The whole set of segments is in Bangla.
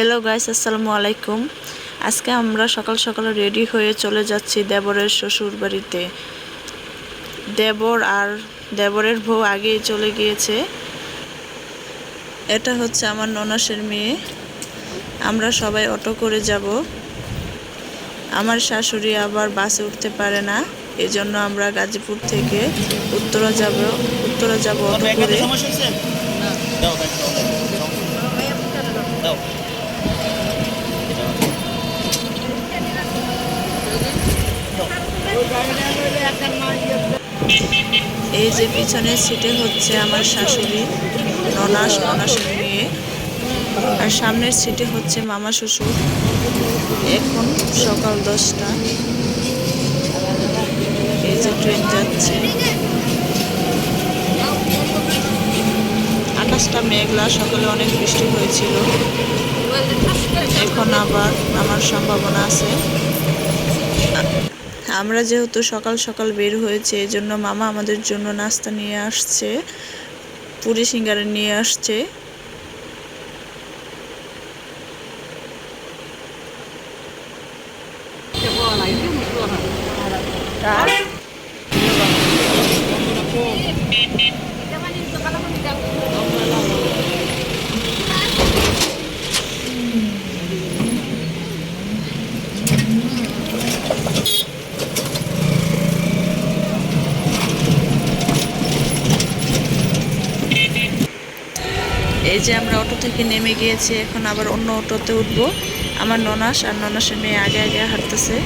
হ্যালো গাইস আসসালামু আলাইকুম। আজকে আমরা সকাল সকাল রেডি হয়ে চলে যাচ্ছি দেবরের শ্বশুর বাড়িতে দেবর আর দেবরের বউ আগেই চলে গিয়েছে। এটা হচ্ছে আমার ননাসের মেয়ে। আমরা সবাই অটো করে যাব। আমার শাশুড়ি আবার বাসে উঠতে পারে না। এজন্য আমরা গাজীপুর থেকে উত্তরা যাব উত্তরা যাব অটো করে। এই যে পিছনের সিটে হচ্ছে আমার শাশুড়ি, ননাস, ননাসের মেয়ে। আর সামনের সিটে হচ্ছে মামা শ্বশুর। এখন সকাল দশটা। এই যে ট্রেন যাচ্ছে। আকাশটা মেঘলা, সকালে অনেক বৃষ্টি হয়েছিল। এখন আবার নামার সম্ভাবনা আছে। আমরা যেহেতু সকাল সকাল বের হয়েছে এই জন্য মামা আমাদের জন্য নাস্তা নিয়ে আসছে পুরি সিঙ্গারা নিয়ে আসছে। এই যে আমরা অটো থেকে নেমে গিয়েছি, এখন আবার অন্য অটোতে উঠবো। আমার ননাস আর ননাসের মেয়ে আগে আগে হাঁটতেছে।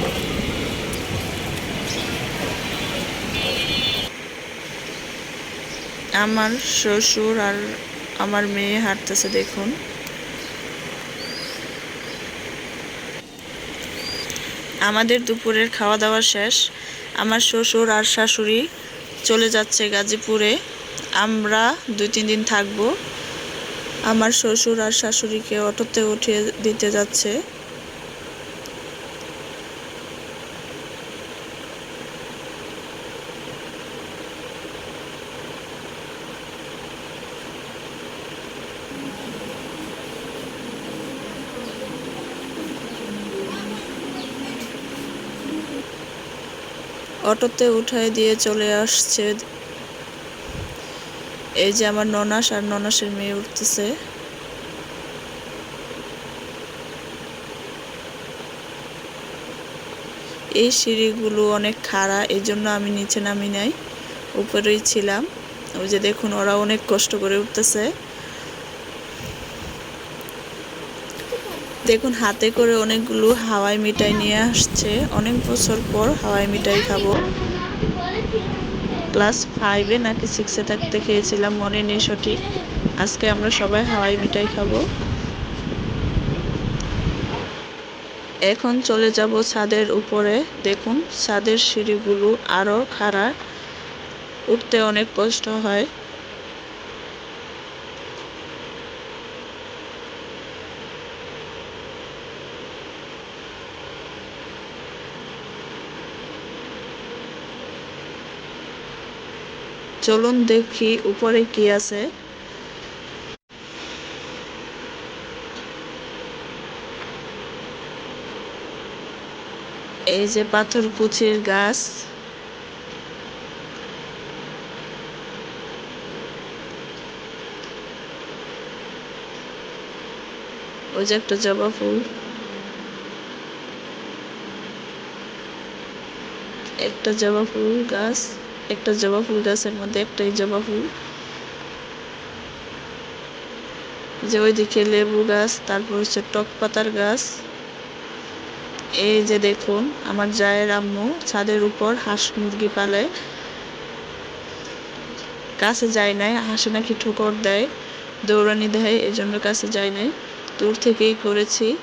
আমার শ্বশুর আর আমার মেয়ে হাঁটতেছে, দেখুন। আমাদের দুপুরের খাওয়া দাওয়া শেষ। আমার শ্বশুর আর শাশুড়ি চলে যাচ্ছে গাজীপুরে। আমরা দুই তিন দিন থাকব। আমার শ্বশুর আর শাশুড়িকে অটোতে উঠিয়ে দিতে যাচ্ছে। অটোতে উঠায় দিয়ে চলে আসছে এই যে আমার ননাস আর ননাসের মেয়ে উঠতেছে। এই সিঁড়িগুলো অনেক খাড়া এই জন্য আমি নিচে নামি নাই, উপরেই ছিলাম। ওই যে দেখুন, ওরা অনেক কষ্ট করে উঠতেছে। দেখুন, হাতে করে অনেকগুলো হাওয়াই মিঠাই নিয়ে আসছে। অনেক বছর পর হাওয়াই মিঠাই খাব। ক্লাস ফাইভে নাকি সিক্সে থাকতে খেয়েছিলাম, মনে নেই সঠিক। আজকে আমরা সবাই হাওয়াই মিঠাই খাব। এখন চলে যাব ছাদের উপরে। দেখুন, ছাদের সিঁড়িগুলো আরও খাড়া। উঠতে অনেক কষ্ট হয়। চলুন দেখি উপরে কি আছে। এই যে পাথর কুচির গাছ। ওই যে একটা জবা ফুল। একটা জবা ফুল গাছ। একটা জবা ফুল গাছের মধ্যে একটাই জবা ফুল। যে ওইদিকে লেবু গাছ, তারপর হচ্ছে টক পাতার গাছ। এই যে দেখুন, আমার জায়ের আম্মু ছাদের উপর হাঁস মুরগি পালে। কাছে যায় নাই, হাঁসে নাকি ঠুকর দেয়, দৌড়ানি দেয় এই জন্য কাছে যায় নাই। দূর থেকেই করেছি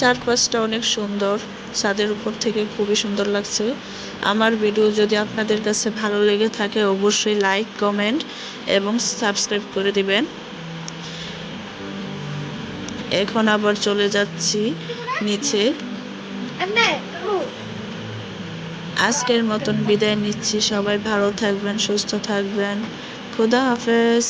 চারপাশটা অনেক সুন্দর। ছাদের উপর থেকে খুবই সুন্দর লাগছে। আমার ভিডিও যদি আপনাদের কাছে ভালো লেগে থাকে, অবশ্যই লাইক কমেন্ট এবং সাবস্ক্রাইব করে দিবেন। এখন আবার চলে যাচ্ছি নিচে। আজকের মতন বিদায় নিচ্ছি। সবাই ভালো থাকবেন, সুস্থ থাকবেন। খুদা হাফেজ।